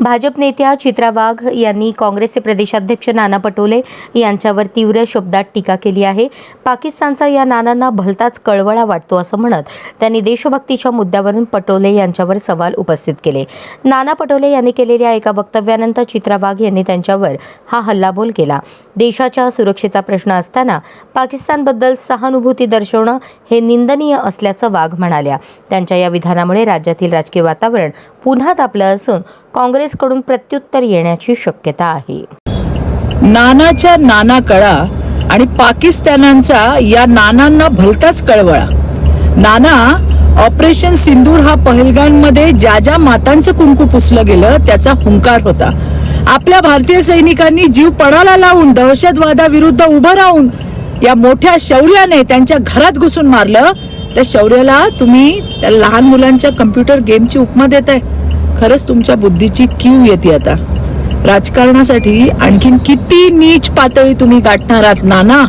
भाजप नेत्या चित्रा वाघ यांनी काँग्रेसचे प्रदेशाध्यक्ष नाना पटोले यांच्यावर तीव्र शब्दात टीका केली आहे. पाकिस्तानचा या नानांना भलताच कळवळा वाटतो असं म्हणत त्यांनी देशभक्तीच्या मुद्द्यावरून पटोले यांच्यावर सवाल उपस्थित केले. नाना पटोले यांनी केलेल्या एका वक्तव्यानंतर चित्रा वाघ यांनी त्यांच्यावर हा हल्लाबोल केला. देशाच्या सुरक्षेचा प्रश्न असताना पाकिस्तानबद्दल सहानुभूती दर्शवणं हे निंदनीय असल्याचं वाघ म्हणाल्या. त्यांच्या या विधानामुळे राज्यातील राजकीय वातावरण पुन्हा तापलं असून काँग्रेसकडून प्रत्युत्तर येण्याची शक्यता आहे. नानाच्या नाना कळा आणि पाकिस्तानांचा या नानांना भलताच कळवळा. नाना ऑपरेशन सिंदूर हा पहलगाममध्ये ज्या ज्या मातांचं कुंकू पुसलं गेलं त्याचा हुंकार होता. आपल्या भारतीय सैनिकांनी जीव पणाला लावून दहशतवादाविरुद्ध उभं राहून या मोठ्या शौर्याने त्यांच्या घरात घुसून मारलं. त्या शौर्याला तुम्ही त्या लहान मुलांच्या कम्प्युटर गेमची उपमा देताय. खरंच तुमच्या बुद्धीची क्यू येते आता. राजकारणासाठी आणखीन किती नीच पातळी तुम्ही गाठणार आहात नाना?